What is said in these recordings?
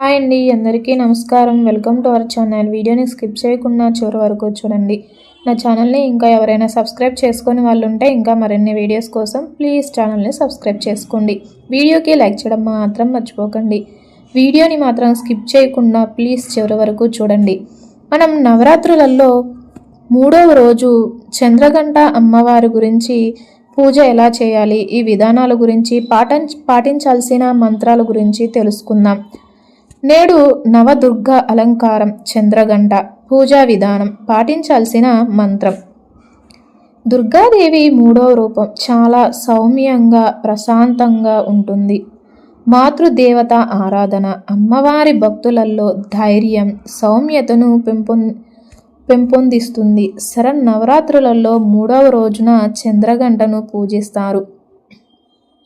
Hi అండి అందరికీ నమస్కారం. Welcome to our channel. వీడియోని స్కిప్ చేయకుండా చివరి వరకు చూడండి. నా ఛానల్ని ఇంకా ఎవరైనా సబ్స్క్రైబ్ చేసుకొని వాళ్ళు ఉంటే ఇంకా మరిన్ని వీడియోస్ కోసం ప్లీజ్ ఛానల్ని సబ్స్క్రైబ్ చేసుకోండి. వీడియోకి లైక్ చేయడం మాత్రం మర్చిపోకండి. వీడియోని మాత్రం స్కిప్ చేయకుండా ప్లీజ్ చివరి వరకు చూడండి. మనం నవరాత్రులలో మూడవ రోజు చంద్రగంట అమ్మవారి గురించి పూజ ఎలా చేయాలి ఈ విధానాల గురించి పాఠం పాటించాల్సిన మంత్రాల గురించి తెలుసుకుందాం. నేడు నవదుర్గ అలంకారం చంద్రగంట పూజా విధానం పాటించాల్సిన మంత్రం. దుర్గాదేవి మూడవ రూపం చాలా సౌమ్యంగా ప్రశాంతంగా ఉంటుంది. మాతృదేవత ఆరాధన అమ్మవారి భక్తులలో ధైర్యం సౌమ్యతను పెంపొం పెంపొందిస్తుంది. శరన్నవరాత్రులలో మూడవ రోజున చంద్రగంటను పూజిస్తారు.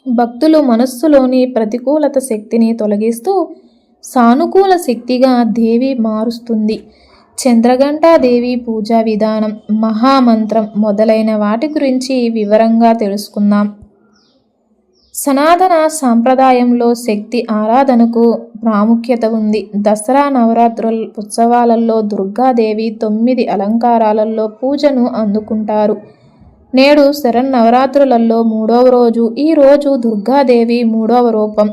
భక్తులు మనస్సులోని ప్రతికూలత శక్తిని తొలగిస్తూ సానుకూల శక్తిగా దేవి మారుస్తుంది. చంద్రఘంటాదేవి పూజా విధానం మహామంత్రం మొదలైన వాటి గురించి వివరంగా తెలుసుకుందాం. సనాతన సాంప్రదాయంలో శక్తి ఆరాధనకు ప్రాముఖ్యత ఉంది. దసరా నవరాత్రుల ఉత్సవాలలో దుర్గాదేవి తొమ్మిది అలంకారాలలో పూజను అందుకుంటారు. నేడు శరన్నవరాత్రులలో మూడవ రోజు ఈ రోజు దుర్గాదేవి మూడవ రూపం.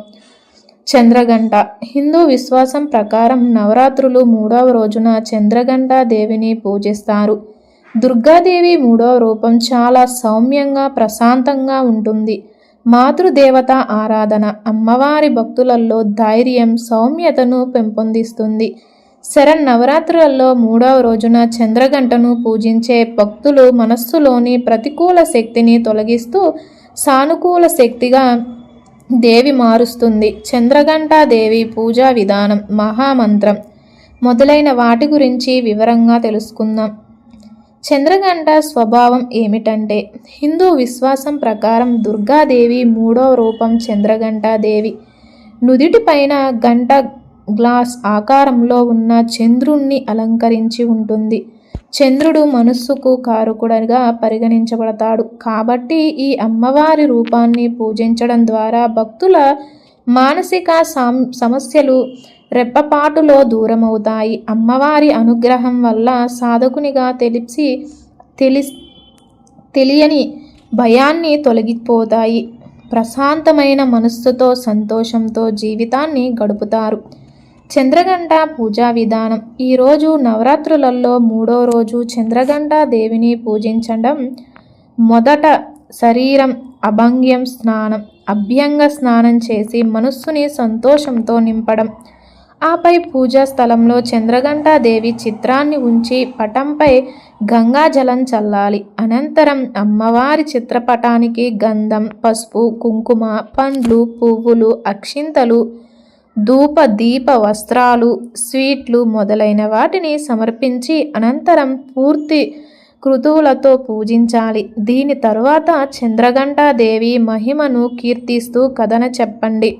చంద్రగంట. హిందూ విశ్వాసం ప్రకారం నవరాత్రులు మూడవ రోజున చంద్రగంట దేవిని పూజిస్తారు. దుర్గాదేవి మూడవ రూపం చాలా సౌమ్యంగా ప్రశాంతంగా ఉంటుంది. మాతృదేవత ఆరాధన అమ్మవారి భక్తులలో ధైర్యం సౌమ్యతను పెంపొందిస్తుంది. శరన్నవరాత్రులలో మూడవ రోజున చంద్రగంటను పూజించే భక్తులు మనస్సులోని ప్రతికూల శక్తిని తొలగిస్తూ సానుకూల శక్తిగా దేవి మారుస్తుంది. చంద్రఘంటాదేవి పూజా విధానం మహామంత్రం మొదలైన వాటి గురించి వివరంగా తెలుసుకుందాం. చంద్రగంట స్వభావం ఏమిటంటే హిందూ విశ్వాసం ప్రకారం దుర్గాదేవి మూడో రూపం చంద్రగంటాదేవి నుదిటిపైన గంట గ్లాస్ ఆకారంలో ఉన్న చంద్రుణ్ణి అలంకరించి ఉంటుంది. చంద్రుడు మనస్సుకు కారకుడగా పరిగణించబడతాడు. కాబట్టి ఈ అమ్మవారి రూపాన్ని పూజించడం ద్వారా భక్తుల మానసిక సమస్యలు రెప్పపాటులో దూరమవుతాయి. అమ్మవారి అనుగ్రహం వల్ల సాధకునిగా తెలిసి తెలి తెలియని భయాన్ని తొలగిపోతాయి. ప్రశాంతమైన మనస్సుతో సంతోషంతో జీవితాన్ని గడుపుతారు. చంద్రగంట పూజా విధానం. ఈరోజు నవరాత్రులలో మూడో రోజు చంద్రగంట దేవిని పూజించడం మొదట శరీరం అభంగ్యం స్నానం అభ్యంగ స్నానం చేసి మనస్సుని సంతోషంతో నింపడం. ఆపై పూజా స్థలంలో చంద్రగంట దేవి చిత్రాన్ని ఉంచి పటంపై గంగాజలం చల్లాలి. అనంతరం అమ్మవారి చిత్రపటానికి గంధం పసుపు కుంకుమ పండ్లు పువ్వులు అక్షింతలు ధూప దీప వస్త్రాలు స్వీట్లు మొదలైన వాటిని సమర్పించి అనంతరం పూర్తి కృతువులతో పూజించాలి. దీని తరువాత చంద్రఘంటాదేవి మహిమను కీర్తిస్తూ కథన చెప్పండి.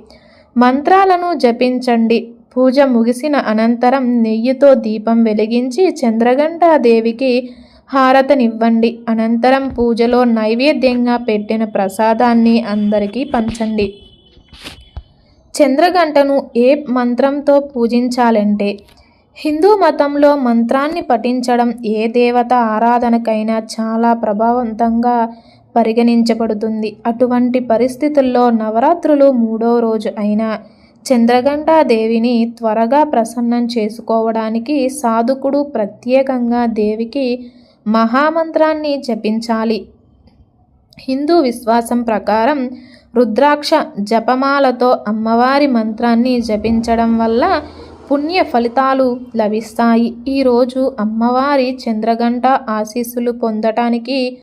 మంత్రాలను జపించండి. పూజ ముగిసిన అనంతరం నెయ్యితో దీపం వెలిగించి చంద్రఘంటాదేవికి హారతనివ్వండి. అనంతరం పూజలో నైవేద్యంగా పెట్టిన ప్రసాదాన్ని అందరికీ పంచండి. చంద్రగంటను ఏ మంత్రంతో పూజించాలంటే హిందూ మతంలో మంత్రాన్ని పఠించడం ఏ దేవత ఆరాధనకైనా చాలా ప్రభావవంతంగా పరిగణించబడుతుంది. అటువంటి పరిస్థితుల్లో నవరాత్రులు మూడో రోజు అయిన చంద్రగంటా దేవిని త్వరగా ప్రసన్నం చేసుకోవడానికి సాధకుడు ప్రత్యేకంగా దేవికి మహామంత్రాన్ని జపించాలి. హిందూ విశ్వాసం ప్రకారం రుద్రాక్ష జపమాలతో అమ్మవారి మంత్రాన్ని జపించడం వల్ల పుణ్య ఫలితాలు లభిస్తాయి. ఈరోజు అమ్మవారి చంద్రగంట ఆశీస్సులు పొందటానికి